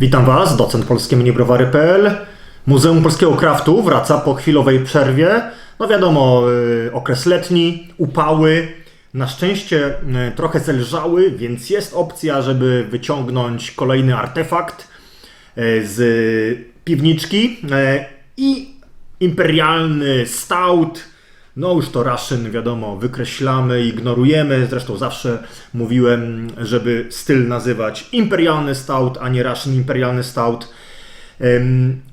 Witam Was, docent polskie minibrowary.pl. Muzeum Polskiego Kraftu wraca po chwilowej przerwie. No wiadomo, y, okres letni, upały. Na szczęście y, trochę zelżały, więc jest opcja, żeby wyciągnąć kolejny artefakt y, z piwniczki i imperialny stout. No już to Russian, wiadomo, wykreślamy, ignorujemy. Zresztą zawsze mówiłem, żeby styl nazywać imperialny stout, a nie Russian imperialny stout.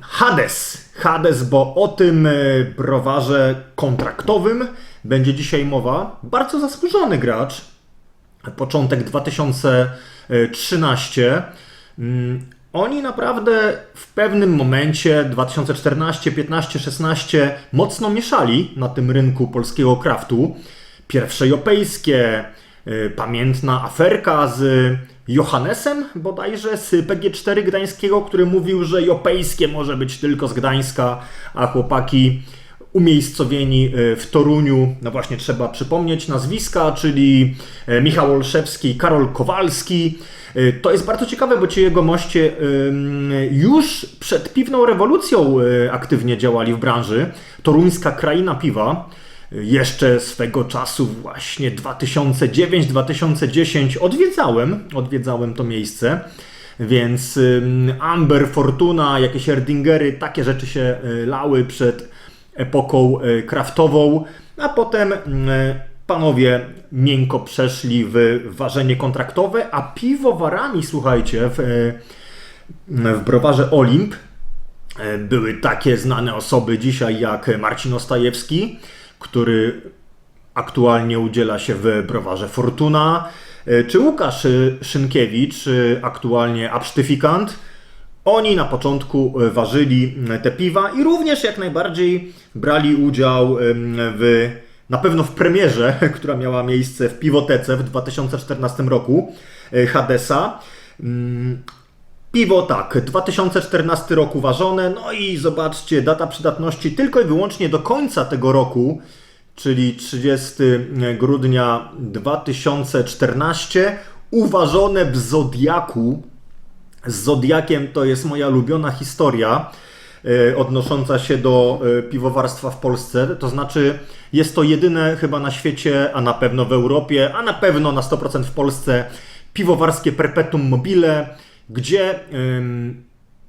Hades. Hades, bo o tym e, browarze kontraktowym będzie dzisiaj mowa. Bardzo zasłużony gracz. Początek 2013. Oni naprawdę w pewnym momencie 2014, 15, 16 mocno mieszali na tym rynku polskiego kraftu. Pierwsze jopejskie, y, pamiętna aferka z Johannesem bodajże z PG4 Gdańskiego, który mówił, że jopejskie może być tylko z Gdańska, a chłopaki umiejscowieni y, w Toruniu, no właśnie trzeba przypomnieć nazwiska, czyli e, Michał Olszewski Karol Kowalski. Y, To jest bardzo ciekawe, bo ci jego moście już przed piwną rewolucją aktywnie działali w branży. Toruńska kraina piwa. Jeszcze swego czasu, właśnie 2009-2010 odwiedzałem, odwiedzałem to miejsce. Więc Amber, Fortuna, jakieś Erdingery, takie rzeczy się lały przed epoką y, kraftową, a potem y, panowie miękko przeszli w ważenie kontraktowe, a piwowarami, słuchajcie, w, y, w browarze Olimp były takie znane osoby dzisiaj jak Marcin Ostajewski, który aktualnie udziela się w browarze Fortuna, czy Łukasz Szynkiewicz, aktualnie absztyfikant. Oni na początku y, ważyli y, te piwa i również jak najbardziej brali udział w, na pewno w premierze, która miała miejsce w Piwotece w 2014 roku y, Hadesa. Ym, Piwo tak, 2014 rok uważone, no i zobaczcie, data przydatności tylko i wyłącznie do końca tego roku, czyli 30 grudnia 2014, uważone w Zodiaku. Z Zodiakiem to jest moja ulubiona historia e, odnosząca się do e, piwowarstwa w Polsce. To znaczy, jest to jedyne chyba na świecie, a na pewno w Europie, a na pewno na 100% w Polsce piwowarskie perpetuum mobile, gdzie ym,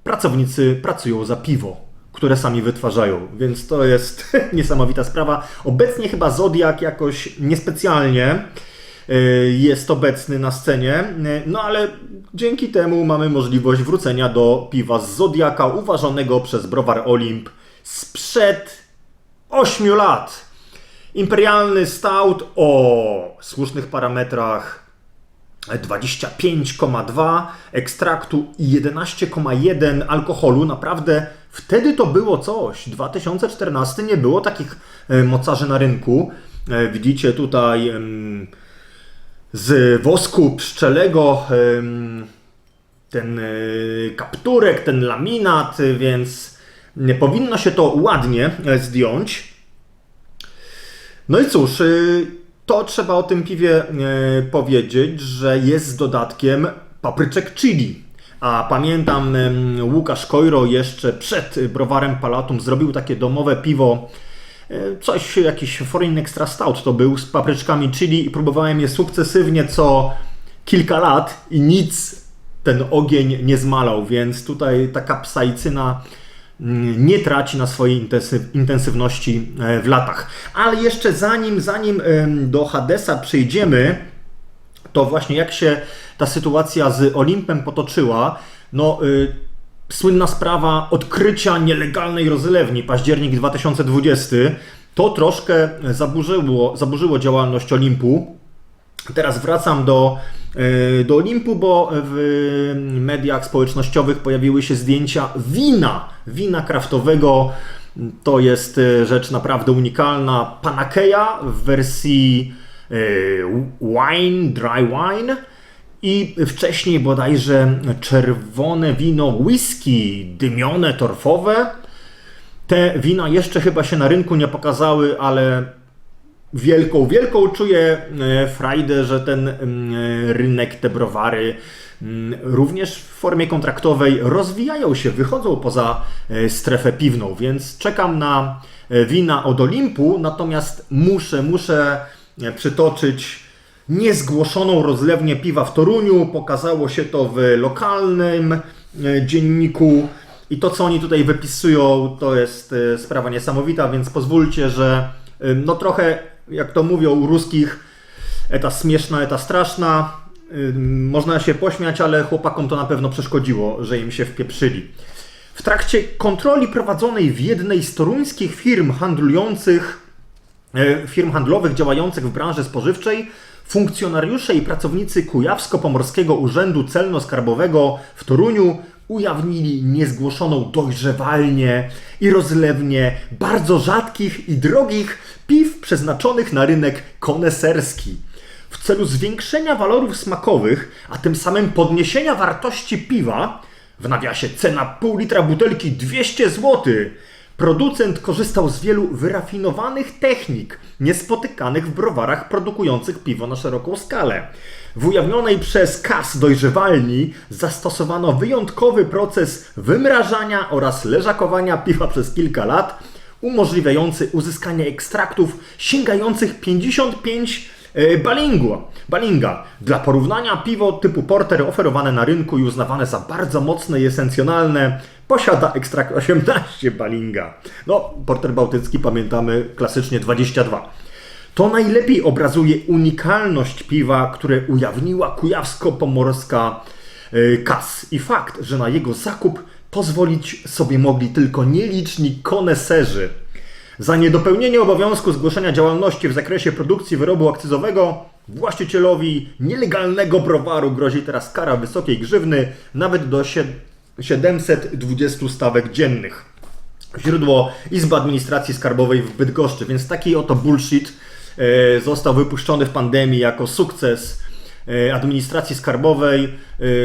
pracownicy pracują za piwo, które sami wytwarzają. Więc to jest niesamowita sprawa. Obecnie chyba Zodiak jakoś niespecjalnie y, jest obecny na scenie, no ale dzięki temu mamy możliwość wrócenia do piwa z Zodiaka uważanego przez browar Olimp sprzed 8 lat. Imperialny stout o słusznych parametrach 25,2 ekstraktu i 11,1 alkoholu. Naprawdę wtedy to było coś. 2014 nie było takich e, mocarzy na rynku. E, Widzicie tutaj z wosku pszczelego ten e, kapturek, ten laminat, e, więc powinno się to ładnie e, zdjąć. No i cóż, y, to trzeba o tym piwie powiedzieć, że jest z dodatkiem papryczek chili. A pamiętam, Łukasz Kojro jeszcze przed browarem Palatum zrobił takie domowe piwo, coś, jakiś Foreign Extra Stout to był, z papryczkami chili i próbowałem je sukcesywnie co kilka lat i nic ten ogień nie zmalał, więc tutaj ta kapsaicyna mm, nie traci na swojej intensyw- intensywności e, w latach. Ale jeszcze zanim, zanim do Hadesa przejdziemy, to właśnie jak się ta sytuacja z Olimpem potoczyła, no y, słynna sprawa odkrycia nielegalnej rozlewni, październik 2020, to troszkę zaburzyło, zaburzyło działalność Olimpu. Teraz wracam do, e, do Olimpu, bo w mediach społecznościowych pojawiły się zdjęcia wina, wina kraftowego. To jest e, rzecz naprawdę unikalna. Panakeja w wersji e, wine, dry wine i wcześniej bodajże czerwone wino whisky, dymione, torfowe. Te wina jeszcze chyba się na rynku nie pokazały, ale wielką, wielką czuję e, frajdę, że ten mm, e, rynek, te browary mm, również w formie kontraktowej rozwijają się, wychodzą poza e, strefę piwną, więc czekam na wina od Olimpu, natomiast muszę, muszę przytoczyć niezgłoszoną rozlewnię piwa w Toruniu. Pokazało się to w lokalnym e, dzienniku. I to, co oni tutaj wypisują, to jest e, sprawa niesamowita, więc pozwólcie, że e, no trochę, jak to mówią u ruskich, eta śmieszna, eta straszna. Można się pośmiać, ale chłopakom to na pewno przeszkodziło, że im się wpieprzyli. W trakcie kontroli prowadzonej w jednej z toruńskich firm handlujących firm handlowych działających w branży spożywczej, funkcjonariusze i pracownicy Kujawsko-Pomorskiego Urzędu Celno-Skarbowego w Toruniu ujawnili niezgłoszoną dojrzewalnię i rozlewnię bardzo rzadkich i drogich piw przeznaczonych na rynek koneserski. W celu zwiększenia walorów smakowych, a tym samym podniesienia wartości piwa, w nawiasie cena pół litra butelki 200 zł, producent korzystał z wielu wyrafinowanych technik, niespotykanych w browarach produkujących piwo na szeroką skalę. W ujawnionej przez KAS dojrzewalni zastosowano wyjątkowy proces wymrażania oraz leżakowania piwa przez kilka lat, umożliwiający uzyskanie ekstraktów sięgających 55 e, balingua, balinga. Dla porównania piwo typu porter oferowane na rynku i uznawane za bardzo mocne i esencjonalne posiada ekstrakt 18 balinga. No, porter bałtycki pamiętamy klasycznie 22. To najlepiej obrazuje unikalność piwa, które ujawniła kujawsko-pomorska KAS i fakt, że na jego zakup pozwolić sobie mogli tylko nieliczni koneserzy. Za niedopełnienie obowiązku zgłoszenia działalności w zakresie produkcji wyrobu akcyzowego właścicielowi nielegalnego browaru grozi teraz kara wysokiej grzywny nawet do 720 stawek dziennych. Źródło Izby Administracji Skarbowej w Bydgoszczy, więc taki oto bullshit e, został wypuszczony w pandemii jako sukces e, administracji skarbowej.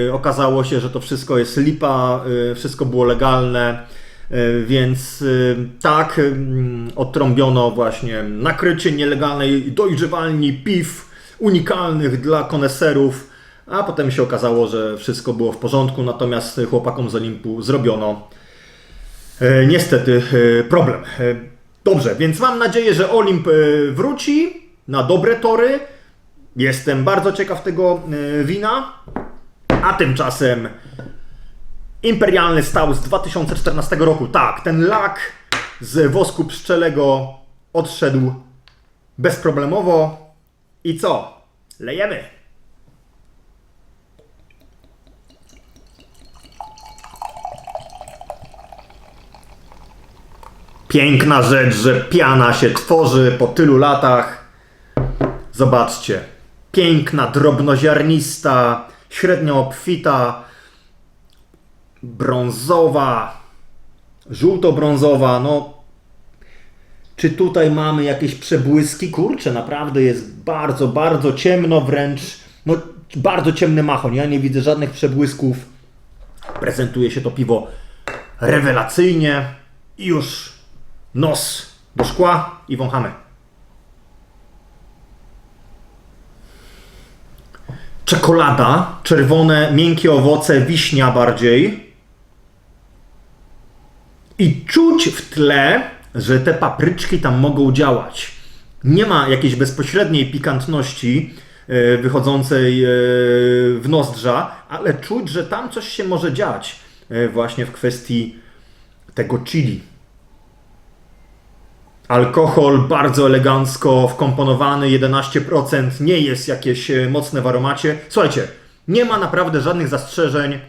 E, okazało się, że to wszystko jest lipa, wszystko było legalne, więc tak mm, odtrąbiono właśnie nakrycie nielegalnej dojrzewalni piw unikalnych dla koneserów, a potem się okazało, że wszystko było w porządku, natomiast chłopakom z Olimpu zrobiono E, niestety e, problem. E, Dobrze, więc mam nadzieję, że Olimp e, wróci na dobre tory. Jestem bardzo ciekaw tego e, wina. A tymczasem imperialny stał z 2014 roku. Tak, ten lak z wosku pszczelego odszedł bezproblemowo. I co? Lejemy. Piękna rzecz, że piana się tworzy po tylu latach. Zobaczcie. Piękna, drobnoziarnista, średnio obfita, brązowa, żółto-brązowa. No, czy tutaj mamy jakieś przebłyski? Kurczę, naprawdę jest bardzo, bardzo ciemno, wręcz no, bardzo ciemny machon. Ja nie widzę żadnych przebłysków. Prezentuje się to piwo rewelacyjnie. Już nos do szkła i wąchamy. Czekolada, czerwone, miękkie owoce, wiśnia bardziej. I czuć w tle, że te papryczki tam mogą działać. Nie ma jakiejś bezpośredniej pikantności e, wychodzącej e, w nozdrza, ale czuć, że tam coś się może dziać e, właśnie w kwestii tego chili. Alkohol bardzo elegancko wkomponowany, 11%, nie jest jakieś e, mocne w aromacie. Słuchajcie, nie ma naprawdę żadnych zastrzeżeń.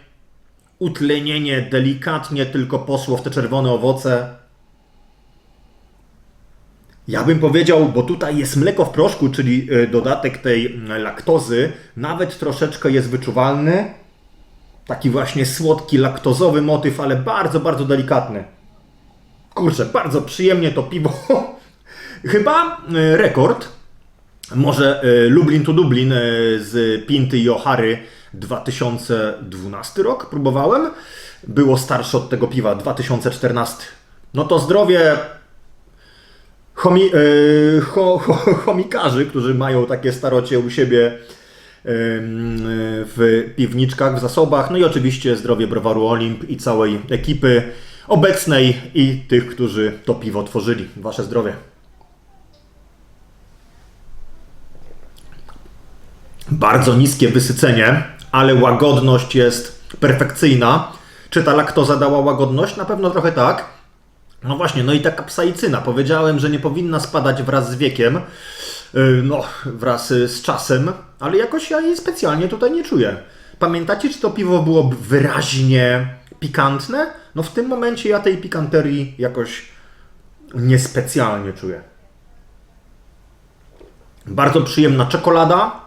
Utlenienie delikatnie tylko poszło w te czerwone owoce. Ja bym powiedział, bo tutaj jest mleko w proszku, czyli e, dodatek tej laktozy, nawet troszeczkę jest wyczuwalny. Taki właśnie słodki, laktozowy motyw, ale bardzo, bardzo delikatny. Kurczę, bardzo przyjemnie to piwo. Chyba e, rekord. Może e, Lublin to Dublin e, z Pinty i Ohary 2012 rok próbowałem. Było starsze od tego piwa 2014. No to zdrowie chomi, e, cho, cho, chomikarzy, którzy mają takie starocie u siebie w piwniczkach, w zasobach. No i oczywiście zdrowie browaru Olimp i całej ekipy obecnej i tych, którzy to piwo tworzyli. Wasze zdrowie. Bardzo niskie wysycenie, ale łagodność jest perfekcyjna. Czy ta laktoza dała łagodność? Na pewno trochę tak. No właśnie, no i ta kapsaicyna. Powiedziałem, że nie powinna spadać wraz z wiekiem, yy, no wraz y, z czasem, ale jakoś ja jej specjalnie tutaj nie czuję. Pamiętacie, czy to piwo było wyraźnie pikantne? No w tym momencie ja tej pikanterii jakoś niespecjalnie czuję. Bardzo przyjemna czekolada.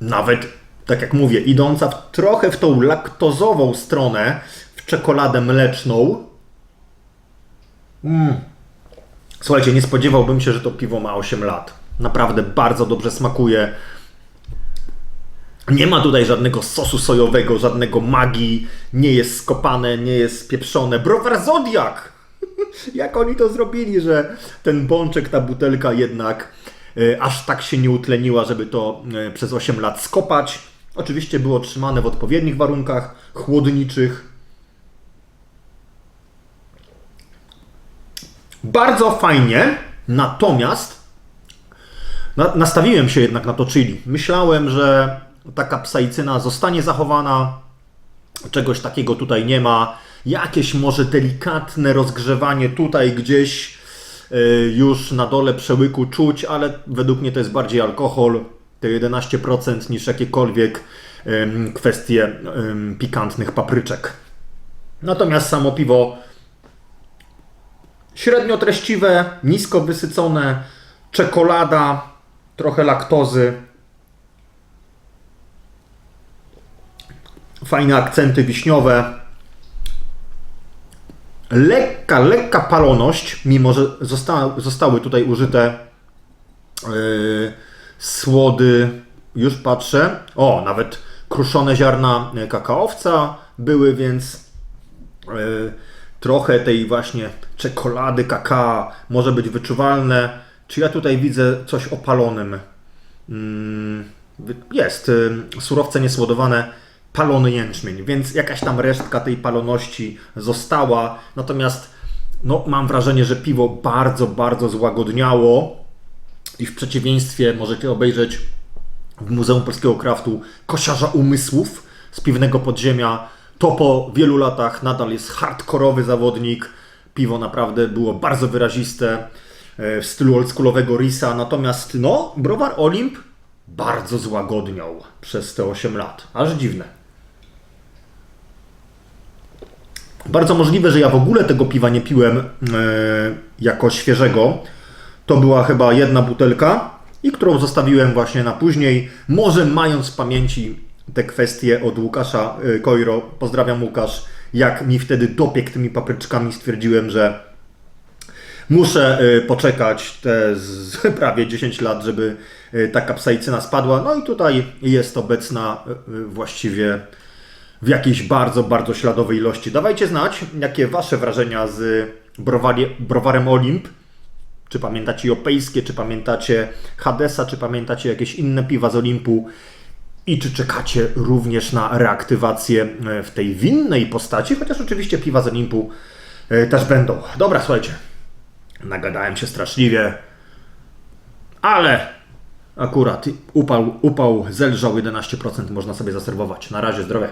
Nawet, tak jak mówię, idąca w, trochę w tą laktozową stronę, w czekoladę mleczną. Mm. Słuchajcie, nie spodziewałbym się, że to piwo ma 8 lat. Naprawdę bardzo dobrze smakuje. Nie ma tutaj żadnego sosu sojowego, żadnego magii, nie jest skopane, nie jest pieprzone. Browar Zodiak! Jak oni to zrobili, że ten bączek, ta butelka jednak e, aż tak się nie utleniła, żeby to e, przez 8 lat skopać. Oczywiście było trzymane w odpowiednich warunkach chłodniczych. Bardzo fajnie, natomiast na, nastawiłem się jednak na to chili. Myślałem, że taka psaicyna zostanie zachowana, czegoś takiego tutaj nie ma. Jakieś może delikatne rozgrzewanie tutaj gdzieś y, już na dole przełyku czuć, ale według mnie to jest bardziej alkohol, te 11% niż jakiekolwiek kwestie pikantnych papryczek. Natomiast samo piwo średnio treściwe, nisko wysycone, czekolada, trochę laktozy. Fajne akcenty wiśniowe. Lekka, lekka paloność, mimo że zosta zostały tutaj użyte yy, słody. Już patrzę. O, nawet kruszone ziarna kakaowca były, więc yy, trochę tej właśnie czekolady, kakao może być wyczuwalne. Czy ja tutaj widzę coś opalonym? Mm, jest. y, Surowce niesłodowane, palony jęczmień, więc jakaś tam resztka tej paloności została. Natomiast no, mam wrażenie, że piwo bardzo, bardzo złagodniało i w przeciwieństwie możecie obejrzeć w Muzeum Polskiego Kraftu Kosiarza Umysłów z piwnego podziemia. To po wielu latach nadal jest hardkorowy zawodnik. Piwo naprawdę było bardzo wyraziste e, w stylu oldschoolowego Risa. Natomiast no, browar Olimp bardzo złagodniał przez te 8 lat. Aż dziwne. Bardzo możliwe, że ja w ogóle tego piwa nie piłem e, jako świeżego. To była chyba jedna butelka i którą zostawiłem właśnie na później. Może mając w pamięci te kwestie od Łukasza e, Kojro, pozdrawiam Łukasz, jak mi wtedy dopiekł tymi papryczkami, stwierdziłem, że muszę e, poczekać te z prawie 10 lat, żeby ta kapsaicyna spadła. No i tutaj jest obecna właściwie w jakiejś bardzo, bardzo śladowej ilości. Dawajcie znać, jakie Wasze wrażenia z browarie, browarem Olimp. Czy pamiętacie Jopejskie, czy pamiętacie Hadesa, czy pamiętacie jakieś inne piwa z Olimpu? I czy czekacie również na reaktywację e, w tej winnej postaci? Chociaż oczywiście piwa z Olimpu e, też będą. Dobra, słuchajcie. Nagadałem się straszliwie, ale akurat upał, upał zelżał 11% można sobie zaserwować. Na razie zdrowie.